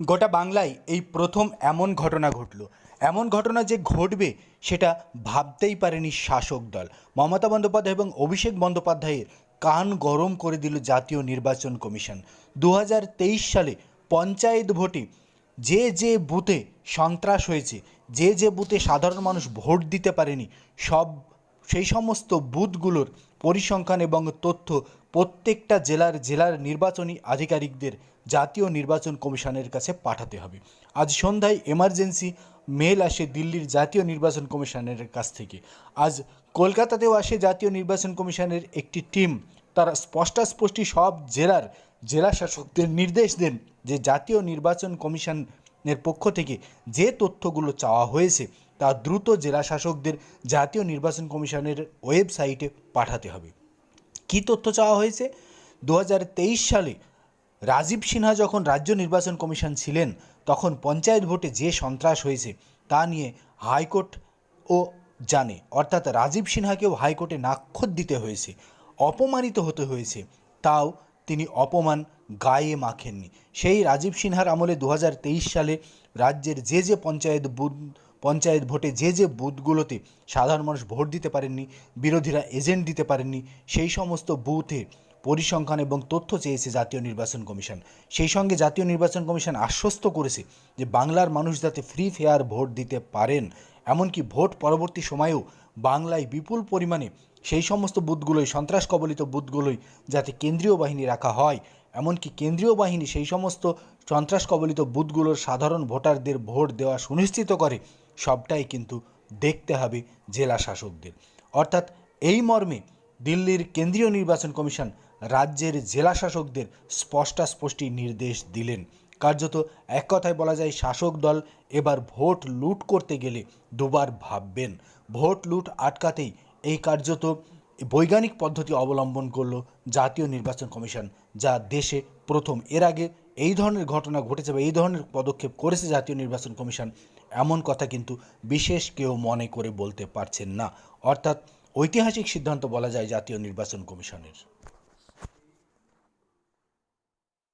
গোটা বাংলায় এই প্রথম এমন ঘটনা ঘটল। এমন ঘটনা যে ঘটবে সেটা ভাবতেই পারেনি শাসক দল। মমতা বন্দ্যোপাধ্যায় এবং অভিষেক বন্দ্যোপাধ্যায়ের কান গরম করে দিল জাতীয় নির্বাচন কমিশন। দু হাজার তেইশ সালে পঞ্চায়েত ভোটে যে যে বুথে সন্ত্রাস হয়েছে, যে যে বুথে সাধারণ মানুষ ভোট দিতে পারেনি, সব সেই সমস্ত বুথগুলোর পরিসংখ্যান এবং তথ্য প্রত্যেকটা জেলার জেলার নির্বাচনী আধিকারিকদের জাতীয় নির্বাচন কমিশনের কাছে পাঠাতে হবে। আজ সন্ধ্যায় এমার্জেন্সি মেল আসে দিল্লির জাতীয় নির্বাচন কমিশনের কাছ থেকে। আজ কলকাতাতেও আসে জাতীয় নির্বাচন কমিশনের একটি টিম তারা স্পষ্টাস্পষ্টি সব জেলার জেলা শাসকদের নির্দেশ দেন যে জাতীয় নির্বাচন কমিশনের পক্ষ থেকে যে তথ্যগুলো চাওয়া হয়েছে তা দ্রুত জেলা শাসকদের জাতীয় নির্বাচন কমিশনের ওয়েবসাইটে পাঠাতে হবে। কী তথ্য চাওয়া হয়েছে? দু হাজার তেইশ সালে রাজীব সিনহা যখন রাজ্য নির্বাচন কমিশন ছিলেন, তখন পঞ্চায়েত ভোটে যে সন্ত্রাস হয়েছে তা নিয়ে হাইকোর্ট ও জানে। অর্থাৎ রাজীব সিনহাকেও হাইকোর্টে নাক্ষর দিতে হয়েছে, অপমানিত হতে হয়েছে। তাও তিনি অপমান গায়ে মাখেননি। সেই রাজীব সিনহার আমলে দু হাজার তেইশ সালে রাজ্যের যে যে পঞ্চায়েত পঞ্চায়েত ভোটে যে যে বুথগুলোতে সাধারণ মানুষ ভোট দিতে পারেননি, বিরোধীরা এজেন্ট দিতে পারেননি, সেই সমস্ত বুথে পরিসংখ্যান এবং তথ্য চেয়েছে জাতীয় নির্বাচন কমিশন। সেই সঙ্গে জাতীয় নির্বাচন কমিশন আশ্বস্ত করেছে যে বাংলার মানুষ যাতে ফ্রি ফেয়ার ভোট দিতে পারেন, এমনকি ভোট পরবর্তী সময়েও বাংলায় বিপুল পরিমাণে সেই সমস্ত বুথগুলোই সন্ত্রাস কবলিত বুথগুলোই যাতে কেন্দ্রীয় বাহিনী রাখা হয়, এমনকি কেন্দ্রীয় বাহিনী সেই সমস্ত সন্ত্রাস কবলিত বুথগুলোর সাধারণ ভোটারদের ভোট দেওয়া সুনিশ্চিত করে সবটাই কিন্তু দেখতে হবে জেলা শাসকদের। অর্থাৎ এই মর্মে দিল্লির কেন্দ্রীয় নির্বাচন কমিশন রাজ্যের জেলা শাসকদের স্পষ্টাস্পষ্টি নির্দেশ দিলেন। কার্যত এক কথায় বলা যায়, শাসক দল এবার ভোট লুট করতে গেলে দুবার ভাববেন। ভোট লুট আটকাতেই এই কার্যত বৈজ্ঞানিক পদ্ধতি অবলম্বন করল জাতীয় নির্বাচন কমিশন, যা দেশে প্রথম। এর আগে এই ধরনের ঘটনা ঘটেছে বা এই ধরনের পদক্ষেপ করেছে জাতীয় নির্বাচন কমিশন। এমন কথা কিন্তু বিশেষ কেউ মনে করে বলতে পারছেন না। অর্থাৎ ঐতিহাসিক সিদ্ধান্ত বলা যায় জাতীয় নির্বাচন কমিশনের।